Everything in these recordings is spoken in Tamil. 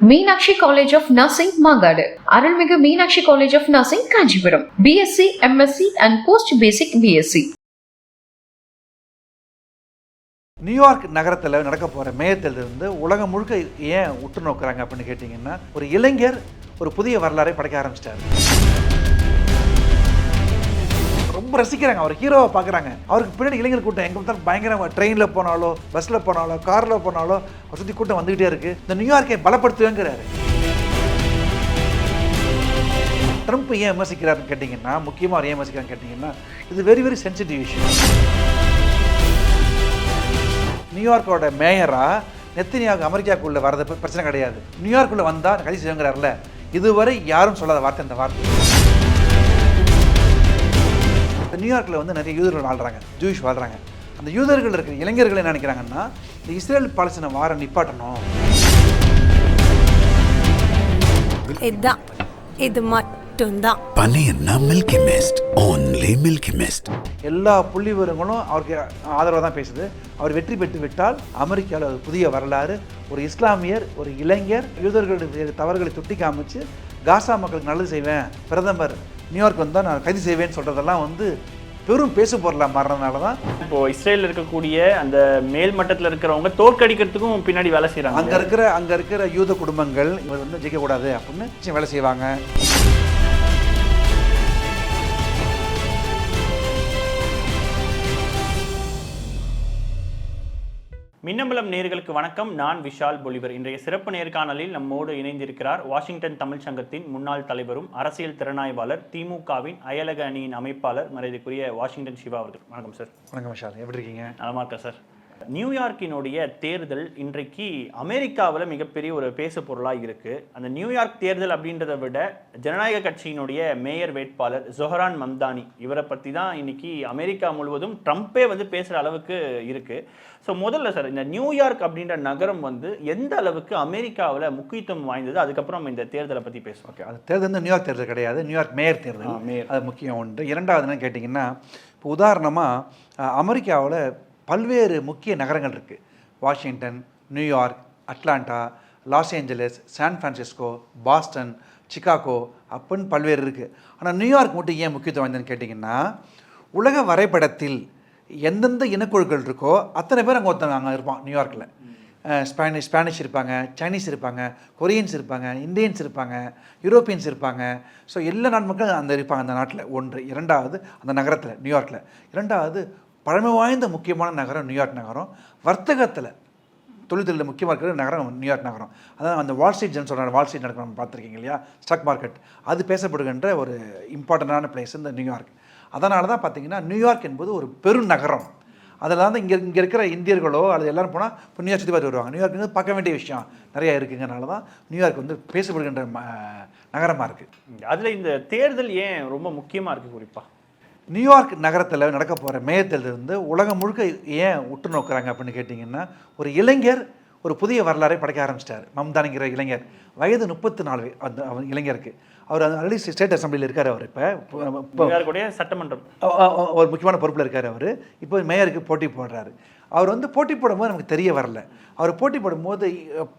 Meenakshi college of nursing Mangadu. அருள்மிகு Meenakshi college of nursing Kanchipuram. BSc MSc and post basic BSc New York நகரத்தில் நடக்க போகிற மேயத்திலிருந்து உலகம் முழுக்க ஏன் உற்று நோக்குறாங்க அப்படின்னு கேட்டிங்கன்னா ஒரு இளைஞர் ஒரு புதிய வரலாறை படைக்க ஆரம்பிச்சிட்டாரு. ரொம்ப ரசிக்கிறாங்க அவர் ஹீரோவை பார்க்குறாங்க அவருக்கு பின்னாடி இளைஞர் கூட்டம் எங்கே பார்த்தாலும் பயங்கரமாக ட்ரெயினில் போனாலோ பஸ்ஸில் போனாலோ காரில் போனாலோ வசதி சுற்றி கூட்டம் வந்துக்கிட்டே இருக்குது இந்த நியூயார்க்கை பலப்படுத்துவேங்கிறாரு. ட்ரம்ப் ஏன் விமர்சிக்கிறாருன்னு கேட்டிங்கன்னா முக்கியமாக அவர் ஏன் விமர்சிக்கிறான்னு கேட்டிங்கன்னா இது வெரி வெரி சென்சிட்டிவ் இஷ்யூ நியூயார்க்கோட மேயராக நெத்தனியாக அமெரிக்காக்குள்ளே வரது பிரச்சனை கிடையாது. நியூயார்க்குள்ளே வந்தால் கை செய்யுங்கிறார்ல இதுவரை யாரும் சொல்லாத வார்த்தை இந்த வார்த்தை. நியூயார்க்கில் வந்து நிறைய யூதர்கள் வாழ்கிறாங்க ஜூயிஷ் வாழ்கிறாங்க அந்த யூதர்கள் இருக்கிற இளைஞர்கள் என்ன நினைக்கிறாங்கன்னா இந்த இஸ்ரேல் பாலஸ்தீன வார நிப்பாட்டணும். இதுதான் இது மட்டும்தான். பழையன்னா Milky Mist only Milky Mist எல்லா புள்ளி விவரங்களும் அவருக்கு ஆதரவாக தான் பேசுது. அவர் வெற்றி பெற்று விட்டால் அமெரிக்காவில் ஒரு புதிய வரலாறு ஒரு இஸ்லாமியர் ஒரு இளைஞர் யூதர்களுடைய தவறுகளை சுட்டி காமிச்சு காசா மக்களுக்கு நல்லது செய்வேன் பிரதமர் நியூயார்க் வந்தால் நான் கைது செய்வேன்னு சொல்கிறதெல்லாம் வந்து பெரும் பேசு பொருளாக மாறினதுனால தான் இப்போ இஸ்ரேல்ல இருக்கக்கூடிய அந்த மேல் மட்டத்துல இருக்கிறவங்க தோற்கடிக்கிறதுக்கும் பின்னாடி வேலை அங்கே செய்யறாங்க இருக்கிற அங்கே இருக்கிற யூத குடும்பங்கள் இவர் வந்து ஜெயிக்கக்கூடாது அப்படின்னு வேலை செய்வாங்க. மின்னம்பலம் நேர்களுக்கு வணக்கம். நான் விஷால் பொலிவர். இன்றைய சிறப்பு நேர்காணலில் நம்மோடு இணைந்திருக்கிறார் வாஷிங்டன் தமிழ் சங்கத்தின் முன்னாள் தலைவரும் அரசியல் திறனாய்வாளர் திமுகவின் அயலக அணியின் அமைப்பாளர் மரியாதைக்குரிய வாஷிங்டன் சிவா அவர்கள். வணக்கம் சார். வணக்கம் விஷால். எப்படி இருக்கீங்க? நலமா இருக்கா சார். நியூயார்க்கினுடைய தேர்தல் இன்றைக்கு அமெரிக்காவில் மிகப்பெரிய ஒரு பேசு பொருளாக இருக்கு. அந்த நியூயார்க் தேர்தல் அப்படின்றத விட ஜனநாயக கட்சியினுடைய மேயர் வேட்பாளர் ஜொஹரான் மம்தானி இவரை பற்றி தான் இன்னைக்கு அமெரிக்கா முழுவதும் ட்ரம்ப்பே வந்து பேசுகிற அளவுக்கு இருக்கு. ஸோ முதல்ல சார் இந்த நியூயார்க் அப்படின்ற நகரம் வந்து எந்த அளவுக்கு அமெரிக்காவில் முக்கியத்துவம் வாய்ந்தது? அதுக்கப்புறம் இந்த தேர்தலை பற்றி பேசுவோம். ஓகே அது தேர்தல் வந்து நியூயார்க் தேர்தல் கிடையாது. நியூயார்க் மேயர் தேர்தல். மேயர். அது முக்கியம் ஒன்று. இரண்டாவது என்ன கேட்டிங்கன்னா இப்போ உதாரணமாக அமெரிக்காவில் பல்வேறு முக்கிய நகரங்கள் இருக்குது Washington New York Atlanta Los Angeles San Francisco Boston Chicago அப்படின்னு பல்வேறு இருக்குது ஆனால் நியூயார்க் மட்டும் ஏன் முக்கியத்துவம் வாய்ந்ததுன்னு கேட்டிங்கன்னா உலக வரைபடத்தில் எந்தெந்த இனக்குழுக்கள் இருக்கோ அத்தனை பேர் அங்கே ஒருத்தவங்க அங்கே இருப்பான் நியூயார்க்கில் ஸ்பானிஷ் ஸ்பானிஷ் இருப்பாங்க சைனீஸ் இருப்பாங்க கொரியன்ஸ் இருப்பாங்க இந்தியன்ஸ் இருப்பாங்க யூரோப்பியன்ஸ் இருப்பாங்க. ஸோ எல்லா நாட்டு மக்களும் அந்த இருப்பாங்க அந்த நாட்டில். ஒன்று இரண்டாவது அந்த நகரத்தில் நியூயார்க்கில் இரண்டாவது பழமை வாய்ந்த முக்கியமான நகரம் நியூயார்க் நகரம். வர்த்தகத்தில் தொழில்துறையில் முக்கியமாக இருக்கிற நகரம் நியூயார்க் நகரம். அதான் அந்த வால் ஸ்ட்ரீட் சொல்கிறாங்க வால் ஸ்ட்ரீட் நடக்கிறோம் பார்த்துருக்கீங்க இல்லையா? Stock market. அது பேசப்படுகின்ற ஒரு இம்பார்ட்டண்ட்டான பிளேஸ் இந்த நியூயார்க். அதனால தான் பார்த்தீங்கன்னா நியூயார்க் என்பது ஒரு பெருநகரம் அதில் வந்து இங்கே இங்கே இருக்கிற இந்தியர்களோ அல்லது எல்லோரும் போனால் இப்போ நியூயார்க் சுற்றி பார்த்து வருவாங்க. நியூயார்க் வந்து பார்க்க வேண்டிய விஷயம். நிறையா இருக்குங்கிறனால தான் நியூயார்க் வந்து பேசப்படுகின்ற நகரமாக இருக்குது அதில் இந்த தேர்தல் ஏன் ரொம்ப முக்கியமாக இருக்குது குறிப்பாக நியூயார்க் நகரத்தில் நடக்க போகிற மேயத்திலிருந்து உலகம் முழுக்க ஏன் உற்று நோக்குறாங்க அப்படின்னு கேட்டிங்கன்னா ஒரு இளைஞர் ஒரு புதிய வரலாறை படைக்க ஆரம்பிச்சிட்டார். மம்தானிங்கிற இளைஞர். வயது முப்பத்தி நாலு அந்த அவர் இளைஞருக்கு. அவர் ஆல்ரெடி ஸ்டேட் அசம்பிளியில் இருக்கார் அவர் இப்போ. சட்டமன்றம். ஒரு முக்கியமான பொறுப்பில் இருக்கார் அவர். இப்போ மேயருக்கு போட்டி போடுறாரு. அவர் வந்து போட்டி போடும்போது நமக்கு தெரிய வரல. அவர் போட்டி போடும்போது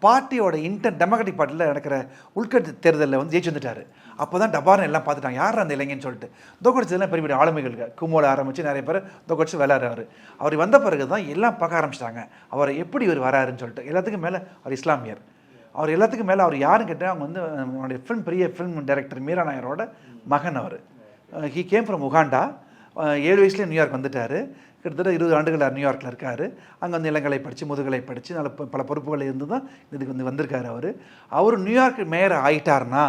பார்ட்டியோட இன்டர் டெமோக்ராட்டிக் பார்ட்டியில் நடக்கிற உள்கட்டு தேர்தலில் வந்து ஜெயிச்சு வந்துட்டார். அப்போ தான் டபார்னு எல்லாம் பார்த்துட்டாங்க. யார் அந்த இளைஞன்னு சொல்லிட்டு. தோக்கடிச்சதுலாம் பெரிய பெரிய ஆளுமைகள். கும்போல ஆரம்பித்து நிறைய பேர் தோக்கடிச்சு விளையாடுறாரு அவர். வந்த பிறகு தான் எல்லாம் பார்க்க ஆரம்பிச்சிட்டாங்க. அவர் எப்படி இவர் வராருன்னு சொல்லிட்டு. எல்லாத்துக்கும் மேலே அவர் இஸ்லாமியர். அவர் எல்லாத்துக்கும் மேலே அவர் யாருன்னு கேட்டால் அவங்க வந்து அவனுடைய ஃபிலிம் பெரிய ஃபிலிம் டைரக்டர் மீரா நாயரோட மகன் அவர். ஹி கேம் ஃப்ரம் உகாண்டா ஏழு வயசுலேயே நியூயார்க் வந்துட்டார். கிட்டத்தட்ட இருபது ஆண்டுகள் நியூயார்க்கில் இருக்கார். அங்கே வந்து இளங்கலை படித்து முதுகலை படித்து நல்ல பல பொறுப்புகள் இருந்து தான் இதுக்கு வந்து வந்திருக்காரு அவர். அவர் நியூயார்க் மேயர் ஆகிட்டார்னா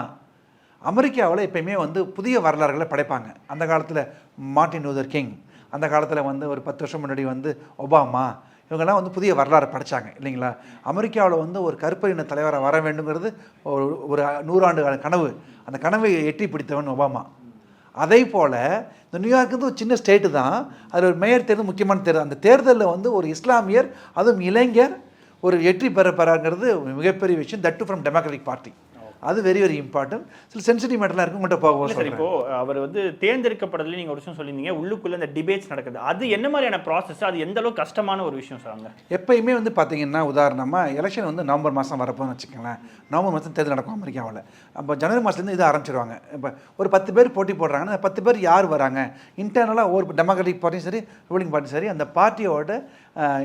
அமெரிக்காவில் எப்பயுமே வந்து புதிய வரலாறுகளை படைப்பாங்க. அந்த காலத்தில் மார்ட்டின் லூதர் கிங் அந்த காலத்தில் வந்து ஒரு பத்து வருஷம் முன்னாடி வந்து ஒபாமா இவங்கெல்லாம் வந்து புதிய வரலாறு படைச்சாங்க இல்லைங்களா? அமெரிக்காவில் வந்து ஒரு கருப்பரின தலைவராக வர வேண்டுங்கிறது ஒரு ஒரு நூறாண்டு கால கனவு. அந்த கனவை எட்டி பிடித்தவன் ஒபாமா. அதே போல் இந்த நியூயார்க் வந்து ஒரு சின்ன ஸ்டேட்டு தான். அதில் ஒரு மேயர் தேர்தல் முக்கியமான தேர்தல். அந்த தேர்தலில் வந்து ஒரு இஸ்லாமியர் அதுவும் இளைஞர் ஒரு வெற்றி பெற பெறாங்கிறது மிகப்பெரிய விஷயம். தட்டு ஃப்ரம் டெமோக்ராட்டிக் பார்ட்டி அது வெரி வெரி இம்பார்ட்டன்ட் சில சென்சிட்டிவ் மேட்டர்லாம் இருக்கு உங்கள்கிட்ட போக சார் இப்போ அவர் வந்து தேர்ந்தெடுக்கப்படுறதுல நீங்க ஒரு விஷயம் சொல்லியிருந்தீங்க உள்ளுக்குள்ள இந்த டிபேட்ஸ் நடக்குது. அது என்ன மாதிரியான ப்ராசஸ் அது எந்த அளவுக்கு கஷ்டமான ஒரு விஷயம் சார் அங்க? எப்பயுமே வந்து பார்த்தீங்கன்னா உதாரணமாக எலெக்ஷன் வந்து நவம்பர் மாதம் வரப்போன்னு வச்சுக்கோங்களேன். நவம்பர் மாதம் தேர்தல் நடக்கும் அமெரிக்காவில். அப்போ ஜனவரி மாதத்துலேருந்து இது ஆரம்பிச்சிருவாங்க. இப்போ ஒரு பத்து பேர் போட்டி போடுறாங்கன்னா அந்த பத்து பேர் யார் வராங்க? இன்டர்னலாக ஒரு டெமோக்ராட்டிக் பார்ட்டியும் சரி ரூலிங் பார்ட்டியும் சரி அந்த பார்ட்டியோட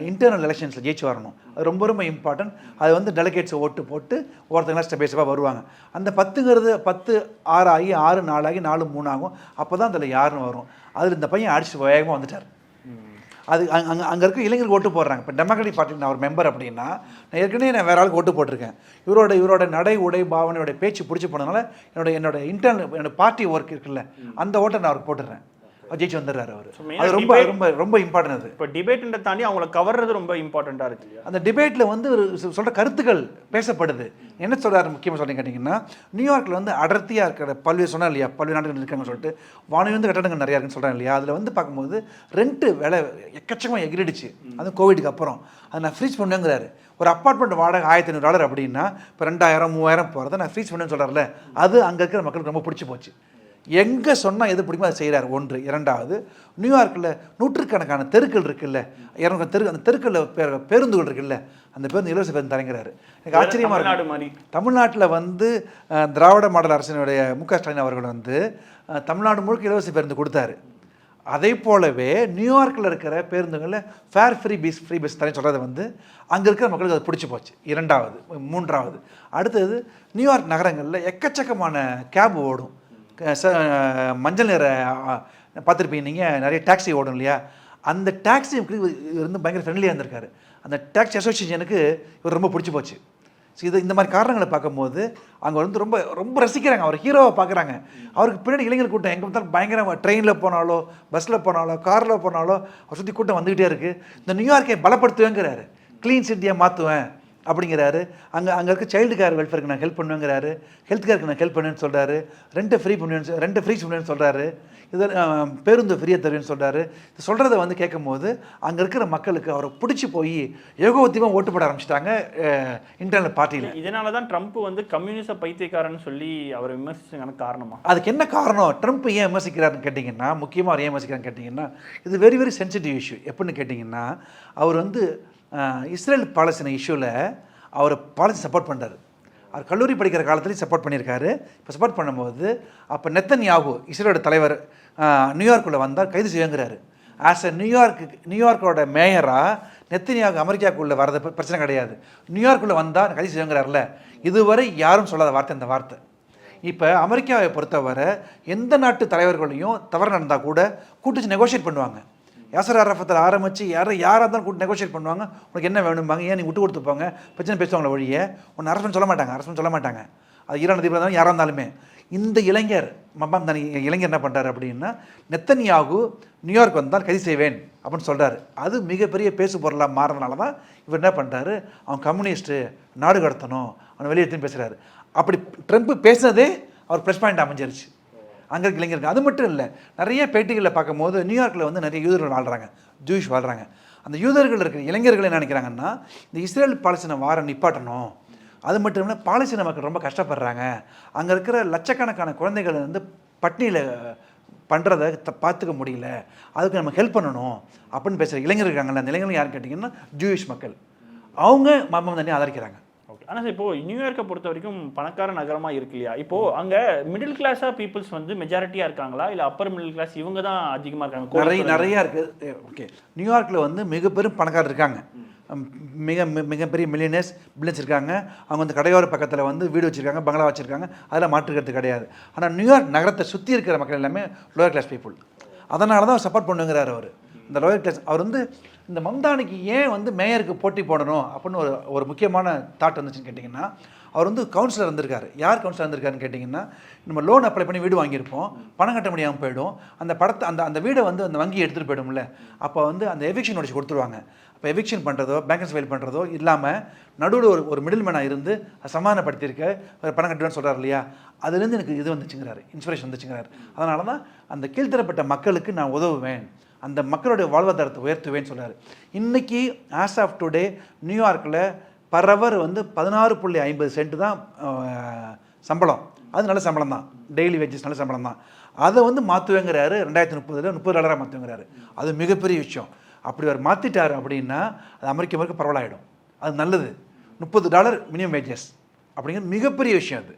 இன்டர்னல் எலெக்ஷன்ஸில் ஜெயிச்சு வரணும். அது ரொம்ப ரொம்ப இம்பார்ட்டன்ட் அது வந்து டெலிகேட்ஸ் ஓட்டு போட்டு ஒருத்தங்க ஸ்டெப் பை ஸ்டெப்பாக வருவாங்க. அந்த பத்துங்கிறது பத்து ஆறு ஆகி ஆறு நாலாகி நாலு மூணு ஆகும் அப்போ தான் அதில் யாருன்னு வரும். அதில் இந்த பையன் அடிச்சு வேகமாக வந்துட்டார். அது அங்கே அங்கே இருக்க இளைஞர்கள் ஓட்டு போடுறாங்க. இப்போ டெமோக்ராட்டிக் பார்ட்டி நான் ஒரு மெம்பர் அப்படின்னா நான் ஏற்கனவே நான் வேற ஆளுக்கு ஓட்டு போட்டிருக்கேன். இவரோட இவரோட நடை உடை பாவனையோட பேச்சு பிடிச்சி போனதுனால என்னோட என்னோட இன்டர்னல் என்னோட பார்ட்டி ஒர்க் இருக்குல்ல அந்த ஓட்டை நான் அவருக்கு போட்டுடுறேன். ஜெயிச்சு வந்துடுறாரு அவர். அது ரொம்ப ரொம்ப ரொம்ப இம்பார்ட்டன்ட் அது. இப்போ டிபேட்ன்ற தாண்டி அவங்கள கவர்றது ரொம்ப இம்பார்ட்டண்டா இருக்கு அந்த டிபேட்டில் வந்து ஒரு சொ- சொல்ற கருத்துக்கள் பேசப்படுது. என்ன சொல்றாரு முக்கியமாக சொல்லி கேட்டிங்கன்னா நியூயார்க்கில் வந்து அடர்த்தியாக இருக்கிற பல்வேறு சொன்னா இல்லையா பல்வேறு நாடுகள் இருக்காங்கன்னு சொல்லிட்டு வானவிந்து கட்டடங்கள் நிறையா இருக்குன்னு சொல்கிறேன் இல்லையா? அதில் வந்து பார்க்கும்போது ரெண்ட்டு விலை எக்கச்சக்கமாக எகிரிடுச்சு. அது கோவிடுக்கு அப்புறம். அதை நான் ஃப்ரீஸ் பண்ணுங்கிறாரு ஒரு அப்பார்ட்மெண்ட் வாடகை ஆயிரத்தி ஐநூறு டாலர் அப்படின்னா இப்போ ரெண்டாயிரம் மூவாயிரம் போகிறத நான் ஃப்ரீஸ் பண்ணுன்னு சொல்கிறார்ல அது அங்கே இருக்கிற மக்களுக்கு ரொம்ப பிடிச்சி போச்சு. எங்கே சொன்னால் எது பிடிக்குமோ அதை செய்கிறார் ஒன்று. இரண்டாவது நியூயார்க்கில் நூற்றுக்கணக்கான தெருக்கள் இருக்குல்ல. இரநூறு தெரு அந்த தெருக்களில் பே பேருந்துகள் இருக்குல்ல. அந்த பேருந்து இலவச பேருந்து தரங்கிறாரு. எனக்கு ஆச்சரியமாக தமிழ்நாடு இருக்கு. மாதிரி தமிழ்நாட்டில் வந்து திராவிட மாடல் அரசினுடைய மு க ஸ்டாலின் அவர்கள் வந்து தமிழ்நாடு முழுக்க இலவச பேருந்து கொடுத்தாரு. அதே போலவே நியூயார்க்கில் இருக்கிற பேருந்துகளில் fare free fees free bus தரேன் சொல்கிறத வந்து அங்கே இருக்கிற மக்களுக்கு அது பிடிச்சி போச்சு. இரண்டாவது மூன்றாவது. அடுத்தது நியூயார்க் நகரங்களில் எக்கச்சக்கமான கேப் ஓடும். மஞ்சள் நிற பார்த்துருப்பீங்க நீங்கள் நிறைய டாக்ஸி ஓடும் இல்லையா? அந்த டாக்ஸி இருந்து வந்து பயங்கர ஃப்ரெண்ட்லியாக இருந்திருக்காரு. அந்த டாக்ஸி அசோசியேஷனுக்கு இவர் ரொம்ப பிடிச்சி போச்சு. ஸோ இது இந்த மாதிரி காரணங்களை பார்க்கும்போது அங்கே வந்து ரொம்ப ரொம்ப ரசிக்கிறாங்க. அவர் ஹீரோவை பார்க்குறாங்க. அவருக்கு பின்னாடி இளைஞர் கூட்டம் எங்கே பார்த்தாலும் பயங்கரமாக ட்ரெயினில் போனாலோ பஸ்ஸில் போனாலோ காரில் போனாலோ அவர் சுற்றி கூட்டம் வந்துக்கிட்டே இருக்குது இந்த நியூயார்க்கை பலப்படுத்துவேங்கிறாரு. க்ளீன் சிட்டியாக மாற்றுவேன் அப்படிங்கிறாரு. அங்கே அங்கே இருக்க சைல்டு கேர் வெல்ஃபேருக்கு நான் ஹெல்ப் பண்ணுவேங்கிறாரு. ஹெல்த் கேருக்கு நான் ஹெல்ப் பண்ணுவேன்னு சொல்கிறாரு ரெண்டு ஃப்ரீ பண்ணுவேன்னு ரெண்டு ஃப்ரீ பண்ணுவேன்னு சொல்கிறாரு இது பேருந்து ஃப்ரீயாக தருவேன்னு சொல்கிறாரு இது சொல்கிறத வந்து கேட்கும்போது அங்கே இருக்கிற மக்களுக்கு அவரை பிடிச்சி போய் ஏகோத்தியமாக ஓட்டு போட ஆரம்பிச்சிட்டாங்க இன்டர்னல் பார்ட்டியில் இதனால தான் ட்ரம்ப் வந்து கம்யூனிச பைத்தியக்காரன்னு சொல்லி அவர் விமர்சிச்சதுக்கான காரணமா? அதுக்கு என்ன காரணம்? ட்ரம்ப் ஏன் விமர்சிக்கிறாருன்னு கேட்டிங்கன்னா முக்கியமாக அவர் ஏன் விமர்சிக்கிறான்னு கேட்டிங்கன்னா இது வெரி வெரி சென்சிட்டிவ் இஷ்யூ எப்படின்னு கேட்டிங்கன்னா அவர் வந்து இஸ்ரேல் பாலஸ்தீன இஷ்யூவில் அவர் பாலஸ்தீன் சப்போர்ட் பண்ணுறாரு அவர் கல்லூரி படிக்கிற காலத்துலேயும் சப்போர்ட் பண்ணியிருக்காரு. இப்போ சப்போர்ட் பண்ணும்போது அப்போ நெத்தன் யாகு இஸ்ரேலோட தலைவர் நியூயார்க்குள்ளே வந்தால் கைது செய்யுங்கிறாரு. ஆஸ் அ நியூயார்க்கு நியூயார்க்கோட மேயராக நெத்தனியாக அமெரிக்காவுக்குள்ளே வரது பிரச்சனை கிடையாது. நியூயார்க்குள்ளே வந்தால் கைது செய்யுங்கிறார்ல. இதுவரை யாரும் சொல்லாத வார்த்தை இந்த வார்த்தை. இப்போ அமெரிக்காவை பொறுத்தவரை எந்த நாட்டு தலைவர்களையும் தவறு நடந்தால் கூட கூட்டிச்சு நெகோஷியேட் பண்ணுவாங்க. யாசர் அரஃபத்தில் ஆரம்பித்து யாரும் யாராக இருந்தாலும் கூட்டு நெகோஷியேட் பண்ணுவாங்க. உனக்கு என்ன வேணும்பாங்க ஏன் நீ விட்டு கொடுத்துப்பாங்க பிரச்சனை பேசுவாங்களே ஒழிய உன்னை அரசன் சொல்ல மாட்டாங்க அரசன் சொல்ல மாட்டாங்க. அது ஈரான் அதிபர் இருந்தாலும் யாராக இருந்தாலுமே. இந்த இளைஞர் மப்பாம் தனி இளைஞர் என்ன பண்ணுறாரு அப்படின்னா நெத்தனியாகு நியூயார்க் வந்தால் கைது செய்வேன் அப்படின்னு சொல்கிறாரு அது மிகப்பெரிய பேசு பொருளாக மாறினால தான் இவர் என்ன பண்ணுறாரு அவன் கம்யூனிஸ்ட்டு நாடு கடத்தணும் அவனை வெளியே எடுத்துன்னு பேசுகிறாரு அப்படி ட்ரம்ப் பேசினதே அவர் ப்ளஸ் பாயிண்ட் அமைஞ்சிருச்சு. அங்கே இருக்க. இளைஞர்கள் அது மட்டும் இல்லை நிறைய பேட்டிகளில் பார்க்கும்போது நியூயார்க்கில் வந்து நிறைய யூதர்கள் வாழ்கிறாங்க ஜூயிஷ் வாழ்கிறாங்க அந்த யூதர்கள் இருக்கிற இளைஞர்கள் என்ன நினைக்கிறாங்கன்னா இந்த இஸ்ரேல் பாலஸ்தீன வாரம் நிப்பாட்டணும். அது மட்டும் இல்லை பாலஸ்தீன மக்கள் ரொம்ப கஷ்டப்படுறாங்க. அங்கே இருக்கிற லட்சக்கணக்கான குழந்தைகள் வந்து பட்னியில் பண்ணுறதை பார்த்துக்க முடியல. அதுக்கு நம்ம ஹெல்ப் பண்ணணும் அப்படின்னு பேசுகிற இளைஞர்கள் இருக்காங்கல்ல அந்த இளைஞர்கள் யாருன்னு கேட்டிங்கன்னா ஜூயிஷ் மக்கள். அவங்க மர்மம் தண்ணி ஆதரிக்கிறாங்க. ஆனால் இப்போ நியூயார்க்கை பொறுத்த வரைக்கும் பணக்கார நகரமா இருக்கு இல்லையா? இப்போ அங்க மிடில் கிளாஸா பீப்புள்ஸ் வந்து மெஜாரிட்டியா இருக்காங்களா? இல்ல அப்பர் மிடில் கிளாஸ் இவங்க தான் அதிகமா இருக்காங்க? நிறைய. நிறையா இருக்குது ஓகே நியூயார்க்கில் வந்து மிக பெரும் பணக்காரர் இருக்காங்க. மிக மி- மிகப்பெரிய மில்லியனர்ஸ் பில்லியன்ஸ் இருக்காங்க. அவங்க வந்து கடையோர பக்கத்தில் வந்து வீடு வச்சுருக்காங்க பங்களா வச்சுருக்காங்க. அதெல்லாம் மாற்றுக்கிறது கிடையாது. ஆனால் நியூயார்க் நகரத்தை சுற்றி இருக்கிற மக்கள் எல்லாமே லோயர் கிளாஸ் பீப்புள் அதனால தான் சப்போர்ட் பண்ணுங்கிறார் அவர். இந்த லோயர் கிளாஸ் அவர் வந்து இந்த மம்தானிக்கு ஏன் வந்து மேயருக்கு போட்டி போடணும் அப்படின்னு ஒரு ஒரு முக்கியமான தாட் வந்துச்சுன்னு கேட்டிங்கன்னா அவர் வந்து கவுன்சிலர் வந்திருக்காரு யார் கவுன்சிலர் வந்திருக்காருன்னு கேட்டிங்கன்னா நம்ம லோன் அப்ளை பண்ணி வீடு வாங்கியிருப்போம். பணம் கட்ட முடியாமல் போயிடும். அந்த படத்தை அந்த அந்த வீடை வந்து அந்த வங்கி எடுத்துகிட்டு போயிடும்ல. அப்போ வந்து அந்த எவிக்ஷன் நோட்டீஸ் கொடுத்துருவாங்க. அப்போ எவிக்ஷன் பண்ணுறதோ பேங்கன்ஸ் ஃபைல் பண்ணுறதோ இல்லாமல் நடுவில் ஒரு ஒரு மிடில் மேனாக இருந்து அதை சமாதானப்படுத்தியிருக்க ஒரு பணம் கட்டுவேன்னு சொல்கிறார் இல்லையா? அதுலேருந்து எனக்கு இது வந்துச்சுங்கிறாரு. இன்ஸ்பிரேஷன் வந்துச்சுங்கிறாரு. அதனால தான் அந்த கீழ்த்தரப்பட்ட மக்களுக்கு நான் உதவுவேன். அந்த மக்களுடைய வாழ்வாதாரத்தை உயர்த்துவேன்னு சொன்னார் இன்னைக்கு ஆஸ் ஆஃப் டுடே நியூயார்க்கில் பரவர் வந்து பதினாறு புள்ளி ஐம்பது சென்ட் தான் சம்பளம். அது நல்ல சம்பளம் தான். டெய்லி வேஜஸ் நல்ல சம்பளம் தான். அதை வந்து மாற்றுவேங்கிறாரு ரெண்டாயிரத்தி முப்பதில் முப்பது டாலராக மாற்றுவேங்கிறாரு அது மிகப்பெரிய விஷயம். அப்படி அவர் மாற்றிட்டார் அப்படின்னா அது அமெரிக்க அமெரிக்க பரவலாயிடும். அது நல்லது. முப்பது டாலர் மினிமம் வேஜஸ் அப்படிங்கிறது மிகப்பெரிய விஷயம் அது.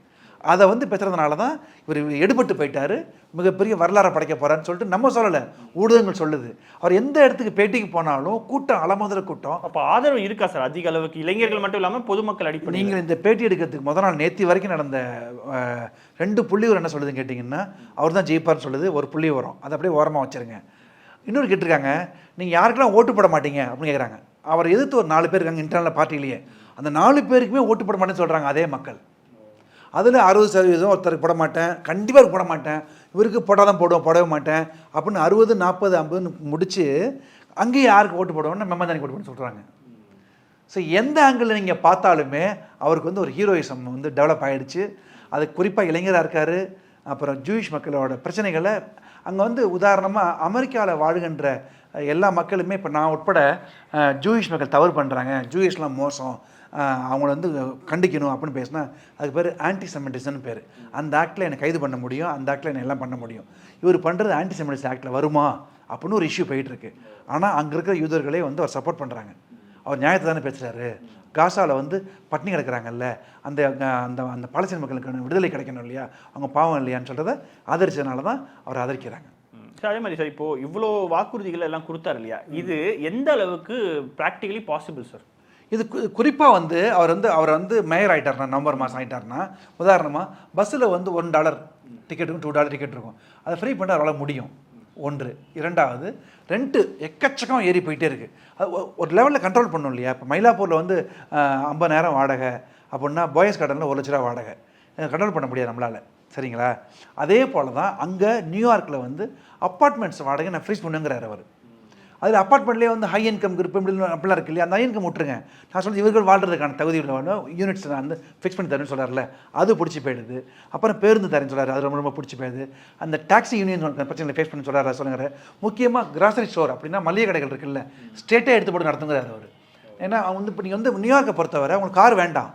அதை வந்து பேசுறதுனால தான் இவர் எடுபட்டு போயிட்டாரு. மிகப்பெரிய வரலாறை படைக்க போறாருன்னு சொல்லிட்டு நம்ம சொல்லலை. ஊடகங்கள் சொல்லுது. அவர் எந்த இடத்துக்கு பேட்டிக்கு போனாலும் கூட்டம் அலமோதல கூட்டம். அப்ப ஆதரவு இருக்கா சார்? அதிக அளவுக்கு இளைஞர்கள் மட்டும் இல்லாம பொதுமக்கள் அடிப்படையில். நீங்கள் இந்த பேட்டி எடுக்கிறதுக்கு முத நாள் நேத்தி வரைக்கும் நடந்த ரெண்டு புள்ளி என்ன சொல்லுதுன்னு கேட்டிங்கன்னா அவர் தான் ஜெயிப்பார்னு சொல்லுது. ஒரு புள்ளி வரும். அதை அப்படியே ஓரமாக வச்சிருங்க. இன்னொரு கேட்டிருக்காங்க நீங்கள் யாருக்கெல்லாம் ஓட்டு போட மாட்டீங்க அப்படின்னு கேட்குறாங்க அவர் எதிர்த்து ஒரு நாலு பேர் இருக்காங்க இன்டர்னல் பார்ட்டிலேயே அந்த நாலு பேருக்குமே ஓட்டு போட மாட்டேன்னு சொல்கிறாங்க அதே மக்கள். அதில் அறுபது சதவீதம் ஒருத்தருக்கு போட மாட்டேன். கண்டிப்பாக போட மாட்டேன். இவருக்கு போட்டால் தான் போடுவோம் போடவே மாட்டேன். அப்படின்னு அறுபது நாற்பது ஐம்பதுன்னு முடித்து அங்கேயும் யாருக்கு ஓட்டு போடுவோம்னா மெம்மதானி ஓட்டு போட சொல்கிறாங்க ஸோ எந்த ஆங்கிளில் நீங்கள் பார்த்தாலுமே அவருக்கு வந்து ஒரு ஹீரோயிசம் வந்து டெவலப் ஆகிடுச்சு அது குறிப்பாக இளைஞராக இருக்கார். அப்புறம் ஜூயிஷ் மக்களோட பிரச்சனைகளை அங்கே வந்து உதாரணமாக அமெரிக்காவில் வாழ்கின்ற எல்லா மக்களுமே இப்போ நான் உட்பட ஜூயிஷ் மக்கள் தவறு பண்ணுறாங்க ஜூயிஷ்லாம் மோசம். அவங்கள வந்து கண்டிக்கணும் அப்படின்னு பேசினா அதுக்கு பேர் ஆன்டி செமெண்டிசம்னு பேர். அந்த ஆக்டில் என்னை கைது பண்ண முடியும் அந்த ஆக்டில் என்னை எல்லாம் பண்ண முடியும். இவர் பண்ணுறது ஆன்டி செமெண்டிஸ் ஆக்டில் வருமா அப்படின்னு ஒரு இஷ்யூ போயிட்டுருக்கு. ஆனால் அங்கே இருக்கிற யூதர்களே வந்து அவர் சப்போர்ட் பண்ணுறாங்க அவர் நியாயத்தை தானே பேசுகிறாரு காசாவில் வந்து பட்டினி கிடக்கிறாங்கல்ல அந்த அந்த அந்த பாலஸ்தீன மக்களுக்கு விடுதலை கிடைக்கணும் இல்லையா? அவங்க பாவம் இல்லையான்னு சொல்கிறத ஆதரிச்சதுனால தான் அவர் ஆதரிக்கிறாங்க. சார் அதே மாதிரி சார் இப்போ இவ்வளோ வாக்குறுதிகள் எல்லாம் கொடுத்தாரு இல்லையா? இது எந்த அளவுக்கு ப்ராக்டிகலி பாசிபிள் சார் இது குறிப்பாக வந்து அவர் வந்து அவர் வந்து மேயர் ஆகிட்டார்னா நவம்பர் மாதம் ஆகிட்டார்னா உதாரணமாக பஸ்ஸில் வந்து ஒன் டாலர் டிக்கெட் இருக்கும் டூ டாலர் டிக்கெட் இருக்கும். அதை ஃப்ரீ பண்ண அவரால் முடியும். ஒன்று. இரண்டாவது ரெண்ட்டு எக்கச்சக்கம் ஏறி போயிட்டே இருக்குது அது ஒரு லெவலில் கண்ட்ரோல் பண்ணும் இல்லையா? இப்போ மயிலாப்பூரில் வந்து ஐம்பது நேரம் வாடகை. அப்படின்னா போயஸ் கார்டனில் ஒரு லட்ச ரூபா வாடகை. கண்ட்ரோல் பண்ண முடியாது நம்மளால். சரிங்களா? அதே போல் தான் அங்கே நியூயார்க்கில் வந்து அப்பார்ட்மெண்ட்ஸ் வாடகை நான் ஃப்ரீஸ் பண்ணுங்கிறார் அவர். அதில் அப்பார்ட்மெண்ட்லேயே வந்து ஹை இன்கம் குரூப் இப்படி அப்படிலாம் இருக்கு இல்லையா அந்த ஹை இன்கம் விட்டுருங்க. நான் சொல்றது இவர்கள் வாழ்றதுக்கான தகுதி உள்ள யூனிட்ஸ் நான் வந்து ஃபிக்ஸ் பண்ணி தரேன்னு சொல்கிறார்ல அது பிடிச்சி போயிடுது. அப்புறம் பேருந்து தரேன்னு சொல்கிறார் அது ரொம்ப ரொம்ப பிடிச்சி போயிடுது. அந்த டாக்ஸி யூனியன் பிரச்சனை ஃபேஸ் பண்ணி சொல்கிறாரு சொல்லுங்கிற. முக்கியமாக கிராசரி ஸ்டோர் அப்படின்னா மளிகை கடைகள் இருக்குல்ல ஸ்டேட்டே எடுத்து போட்டு நடத்துங்கிறார் அவர். ஏன்னா அவங்க வந்து இப்போ நீங்கள் வந்து நியூயார்க்கை பொறுத்தவரை உங்களுக்கு கார் வேண்டாம்.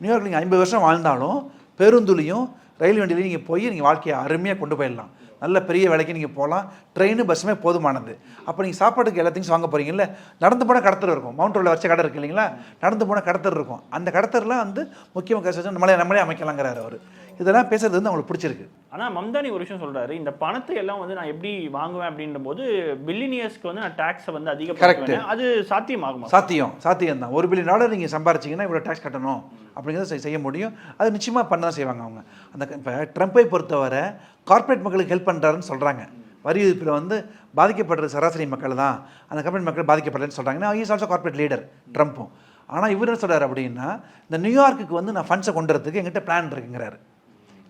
நியூயார்க்கில் நீங்கள் ஐம்பது வருஷம் வாழ்ந்தாலும் பேருந்துலையும் ரயில் வண்டியிலையும் நீங்கள் போய் நீங்கள் வாழ்க்கையை அருமையாக கொண்டு போயிடலாம். நல்ல பெரிய வேலைக்கு நீங்கள் போகலாம் ட்ரெயின் பஸ்ஸுமே போதுமானது. அப்போ நீங்கள் சாப்பாட்டுக்கு எல்லாத்தையும் வாங்க போகிறீங்கல்ல நடந்து போனால் கடத்தர் இருக்கும். மவுண்ட் ரோடில் வச்ச கடை இருக்கு இல்லைங்களா? நடந்து போனால் கடத்தர் இருக்கும். அந்த கடத்தரெலாம் வந்து முக்கியமாக நம்மளே நம்மளே அமைக்கலாங்கிறார் அவர். இதெல்லாம் பேசுறது வந்து அவங்களுக்கு பிடிச்சிருக்கு. ஆனா மம்தானி ஒரு விஷயம் சொல்றாரு இந்த பணத்தை எல்லாம் வந்து நான் எப்படி வாங்குவேன் அப்படின்ற போது பில்லினியர்ஸ்க்கு வந்து நான் டாக்ஸை வந்து. அதிகப்படுத்துவேன். அது சாத்தியமாகுமா? சாத்தியம் சாத்தியம் தான் ஒரு பில்லியன் டாலர் நீங்கள் சம்பாரிச்சிங்கன்னா இவ்வளோ டேக்ஸ் கட்டணும் அப்படிங்கிறத செய்- செய்ய முடியும். அது நிச்சயமாக பண்ண தான் செய்வாங்க அவங்க. அந்த இப்போ ட்ரம்ப்பை பொறுத்தவரை கார்ப்பரேட் மக்களுக்கு ஹெல்ப் பண்ணுறாருன்னு சொல்கிறாங்க வரி விதிப்பில் வந்து பாதிக்கப்படுறது சராசரி மக்கள் தான். அந்த கம்பெனி மக்கள் பாதிக்கப்படலன்னு சொல்கிறாங்கன்னா இஸ் ஆல்சோ கார்ப்பரேட் லீடர் ட்ரம்ப்பும். ஆனால் இவர் என்ன சொல்கிறார் அப்படின்னா இந்த நியூயார்க்குக்கு வந்து நான் ஃபண்ட்ஸை கொண்டு வரதுக்கு எங்கிட்ட பிளான் இருக்குங்கிறாரு.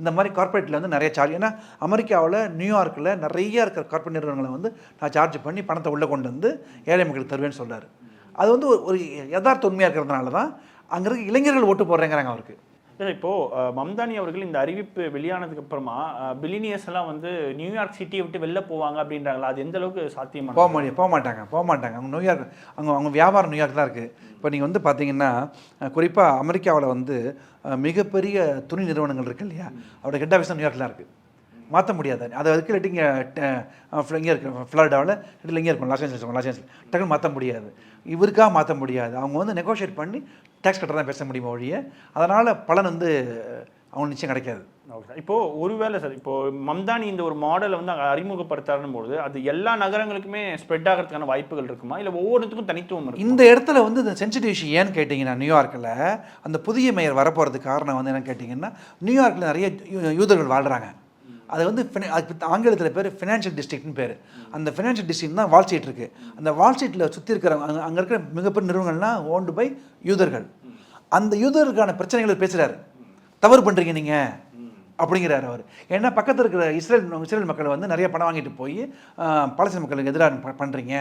இந்த மாதிரி கார்ப்பரேட்டில் வந்து நிறைய சார்ஜ் ஏன்னா அமெரிக்காவில் நியூயார்க்கில் நிறைய இருக்கிற கார்ப்பரேட் நிறுவனங்களை வந்து நான் சார்ஜ் பண்ணி பணத்தை உள்ளே கொண்டு வந்து ஏழை மக்களுக்கு தருவேன்னு சொல்கிறார் அது வந்து ஒரு- ஒரு யதார்த்த உண்மையாக இருக்கிறதுனால தான் அங்கே இருக்க இளைஞர்கள் ஓட்டு போடுறேங்கிறாங்க அவருக்கு. இப்போது இப்போ மம்தானி அவர்கள் இந்த அறிவிப்பு வெளியானதுக்கு அப்புறமா பில்லினியர்ஸ் எல்லாம் வந்து நியூயார்க் சிட்டியை விட்டு வெளில போவாங்க அப்படின்றாங்களா? அது எந்த அளவுக்கு சாத்தியமா போக முடியும் போக மாட்டாங்க போக மாட்டாங்க. அவங்க நியூயார்க் அவங்க அவங்க வியாபாரம் நியூயார்க் தான் இருக்குது இப்போ நீங்கள் வந்து பார்த்தீங்கன்னா குறிப்பாக அமெரிக்காவில் வந்து மிகப்பெரிய துணி நிறுவனங்கள் இருக்கு இல்லையா? அவரோட ஹெட் ஆஃபீஸ் நியூயார்க்கில் இருக்குது மாற்ற முடியாது. அது அதுக்கு இல்லாட்டி இங்கே இங்கே இருக்கு ஃப்ளாரிடாவில் இல்லை இங்கே இருக்கும் லாஸ் ஏஞ்சல்ஸ் இருக்கும் லாஸ் ஏஞ்சல்ஸ். டக்குன்னு மாற்ற முடியாது. இவருக்காக மாற்ற முடியாது. அவங்க வந்து நெகோஷியேட் பண்ணி டேக்ஸ் கட்டர் தான் பேச முடியுமா ஒழிய அதனால் பலன் வந்து அவங்களுக்கு நிச்சயம் கிடைக்காது. Okay sir. இப்போ ஒருவேளை சார் இப்போ மம்தானி இந்த ஒரு மாடலை வந்து அறிமுகப்படுத்தாருன்னு போது அது எல்லா நகரங்களுக்குமே ஸ்ப்ரெட் ஆகிறதுக்கான வாய்ப்புகள் இருக்குமா? இல்ல ஒவ்வொருத்துக்கும் தனித்துவம் இருக்கு இந்த இடத்துல வந்து இந்த சென்சிட்டிவ் இஷ்யூ ஏன்னு கேட்டிங்கன்னா நியூயார்க்கில் அந்த புதிய மேயர் வரப்போகிறதுக்கு காரணம் வந்து என்னன்னு கேட்டிங்கன்னா நியூயார்க்கில் நிறைய யூ- யூதர்கள் வாழ்கிறாங்க அது வந்து ஃபின- ஆங்கிலத்தில் பேர் ஃபினான்ஷியல் டிஸ்ட்ரிக்ட்னு பேர். அந்த ஃபினான்ஷியல் டிஸ்ட்ரிக்ட் தான் வால் ஸ்ட்ரீட் இருக்குது அந்த வால் ஸ்ட்ரீட்டில் சுற்றி இருக்கிற அங்கே அங்கே இருக்கிற மிகப்பெரிய நிறுவனங்கள்லாம் ஓண்டு பை யூதர்கள். அந்த யூதருக்கான பிரச்சனைகளை பேசுகிறாரு தவறு பண்ணுறீங்க நீங்கள் அப்படிங்கிறார் அவர். ஏன்னா பக்கத்தில் இருக்கிற இஸ்ரேல் இஸ்ரேல் மக்கள் வந்து நிறைய பணம் வாங்கிட்டு போய் பலஸ்தீன மக்களுக்கு எதிராக பண்ணுறீங்க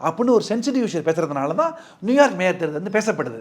அப்படின்னு ஒரு சென்சிட்டிவ் விஷயம் பேசுகிறதுனால தான் நியூயார்க் மேயர் தேர்தல் வந்து பேசப்படுது.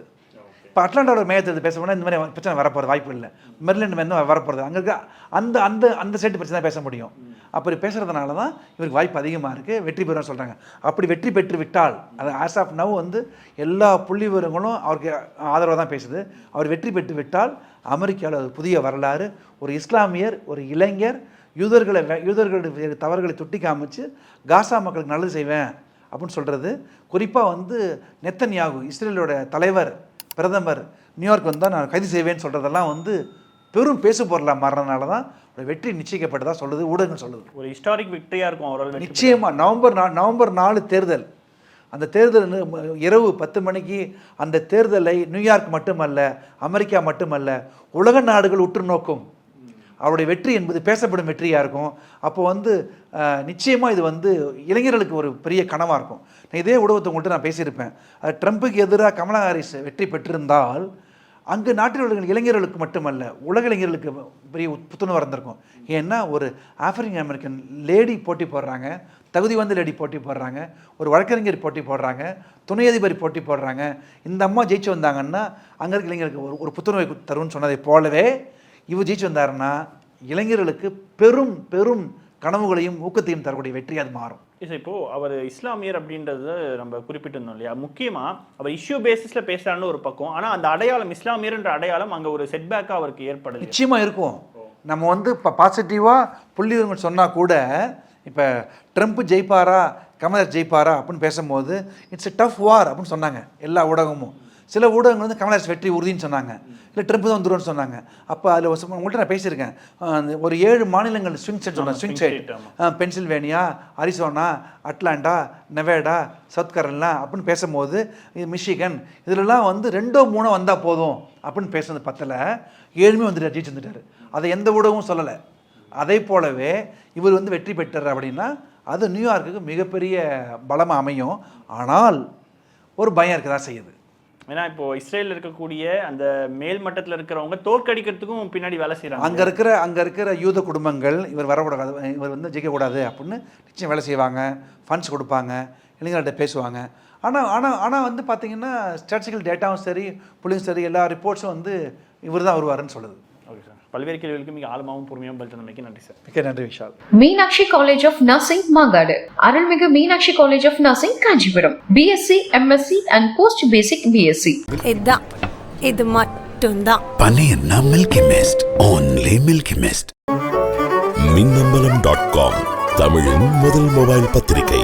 இப்போ அட்லாண்டாவில் மேயத்தை பேச போனால் இந்த மாதிரி பிரச்சனை வரப்போகிற வாய்ப்பு இல்லை. மெர்லிண்ட் மேயர் தான் வரப்போகிறது அங்கே இருக்க அந்த அந்த அந்த சைட்டு பிரச்சனை தான் பேச முடியும். அப்படி பேசுகிறதுனால தான் இவருக்கு வாய்ப்பு அதிகமாக இருக்குது வெற்றி பெறும்னு சொல்கிறாங்க அப்படி வெற்றி பெற்று விட்டால் அது ஆஸ் ஆஃப் நவ் வந்து எல்லா புள்ளி விவரங்களும் அவருக்கு ஆதரவாக தான் பேசுது. அவர் வெற்றி பெற்று விட்டால் அமெரிக்காவில் ஒரு புதிய வரலாறு ஒரு இஸ்லாமியர் ஒரு இளைஞர் யூதர்களை வே- யூதர்களுடைய தவறுகளை தொட்டி காமிச்சு காசா மக்களுக்கு நல்லது செய்வேன் அப்படின்னு சொல்கிறது குறிப்பாக வந்து நெத்தன்யாகு இஸ்ரேலோட தலைவர் பிரதமர் நியூயார்க் வந்தால் நான் கைது செய்வேன்னு சொல்கிறதெல்லாம் வந்து பெரும் பேசு பொருளாக மாறினதுனால தான் வெற்றி நிச்சயிக்கப்பட்டதா சொல்லுது ஊடகங்கள் சொல்லுது. ஒரு ஹிஸ்டாரிக் விக்டரியா இருக்கும் அவரால் வெற்றி பெற்றது. நிச்சயமா. நவம்பர் நா நவம்பர் நாலு தேர்தல். அந்த தேர்தல் இரவு பத்து மணிக்கு அந்த தேர்தலை நியூயார்க் மட்டுமல்ல அமெரிக்கா மட்டுமல்ல உலக நாடுகள் உற்று நோக்கும் அவருடைய வெற்றி என்பது பேசப்படும் வெற்றியாக இருக்கும். அப்போ வந்து நிச்சயமாக இது வந்து இளைஞர்களுக்கு ஒரு பெரிய கனவாக இருக்கும். நான் இதே ஊடகத்தை உங்கள்கிட்ட நான் பேசியிருப்பேன். அது ட்ரம்ப்புக்கு எதிராக கமலா ஹாரிஸ் வெற்றி பெற்றிருந்தால் அங்கு நாட்டில் உள்ள இளைஞர்களுக்கு மட்டுமல்ல உலக இளைஞர்களுக்கு பெரிய புத்துணர்வு இருந்திருக்கும் ஏன்னா ஒரு ஆப்பிரிக்கன் அமெரிக்கன் லேடி போட்டி போடுறாங்க தகுதி வந்த லேடி போட்டி போடுறாங்க ஒரு வழக்கறிஞர் போட்டி போடுறாங்க துணை அதிபர் போட்டி போடுறாங்க. இந்த அம்மா ஜெயிச்சு வந்தாங்கன்னா அங்கே இருக்க இளைஞர்களுக்கு ஒரு ஒரு புத்துணர்வை கு- தரும்னு சொன்னதை போலவே இவர் ஜெயிச்சு வந்தாருன்னா இளைஞர்களுக்கு பெரும் பெரும் கனவுகளையும் ஊக்கத்தையும் தரக்கூடிய வெற்றி அது மாறும். இஸ் இப்போ அவர் இஸ்லாமியர் அப்படின்றது நம்ம குறிப்பிட்டிருந்தோம் இல்லையா? முக்கியமா அவர் இஷ்யூ பேசிஸ்ல பேசுறான்னு ஒரு பக்கம். ஆனா அந்த அடையாளம் இஸ்லாமியர்ன்ற அடையாளம் அங்க ஒரு செட்பேக்கா அவருக்கு ஏற்படுது நிச்சயமா இருக்கும். நம்ம வந்து இப்போ பாசிட்டிவாக புள்ளி விவரங்கள் சொன்னால் கூட இப்போ ட்ரம்ப் ஜெயிப்பாரா கமலர் ஜெயிப்பாரா அப்படின்னு பேசும்போது இட்ஸ் a டஃப் வார் அப்படின்னு சொன்னாங்க எல்லா ஊடகமும். சில ஊடகங்கள் வந்து கமலஹாரிஸ் வெற்றி உறுதின்னு சொன்னாங்க. இல்லை ட்ரம்ப் தான் வந்துரும்னு சொன்னாங்க. அப்போ அதில் உங்கள்கிட்ட நான் பேசியிருக்கேன். ஒரு ஏழு மாநிலங்கள் ஸ்விங் ஸ்டேட் சொன்னேன் swing state. Pennsylvania Arizona Atlanta Nevada South Carolina அப்படின்னு பேசும்போது இது மிஷிகன். இதிலெல்லாம் வந்து ரெண்டோ மூணோ வந்தால் போதும் அப்படின்னு பேசுனது பத்தில். ஏழுமே வந்துட்டார் ஜெயிச்சு வந்துட்டார். அதை எந்த ஊடகமும் சொல்லலை. அதே போலவே இவர் வந்து வெற்றி பெற்றார் அப்படின்னா அது நியூயார்க்குக்கு மிகப்பெரிய பலமாக அமையும். ஆனால் ஒரு பயம் இருக்க தான் செய்யுது. ஏன்னா இப்போ இஸ்ரேலில் இருக்கக்கூடிய அந்த மேல் மட்டத்தில் இருக்கிறவங்க தோற்கடிக்கிறதுக்கும் பின்னாடி வேலை செய்கிறாங்க அங்கே இருக்கிற அங்கே இருக்கிற யூத குடும்பங்கள் இவர் வரக்கூடாது இவர் வந்து ஜெயிக்கக்கூடாது அப்படின்னு நிச்சயம் வேலை செய்வாங்க ஃபண்ட்ஸ் கொடுப்பாங்க இளைஞர்கள்ட்ட பேசுவாங்க. ஆனால் ஆனால் ஆனால் வந்து பார்த்தீங்கன்னா ஸ்டாட்டிஸ்டிக்கல் டேட்டாவும் சரி புள்ளியும் சரி எல்லா ரிப்போர்ட்ஸும் வந்து இவர் தான் வருவாருன்னு சொல்லுது. பல்வேறு கேள்விகளுக்கு மிக ஆழமாகவும் பொறுமையாகவும் பதில் தந்தமைக்கு நன்றி சார் மிக்க நன்றி Vishal. Meenakshi college of nursing Mangadu. அருள்மிகு Meenakshi college of nursing Kanchipuram. BSc MSc and post basic BSc இதான் இது மட்டும்தான். பன்னீர்னா milky mist only milky mist Minnambalam dot com தமிழின் முதல் மொபைல் பத்திரிகை.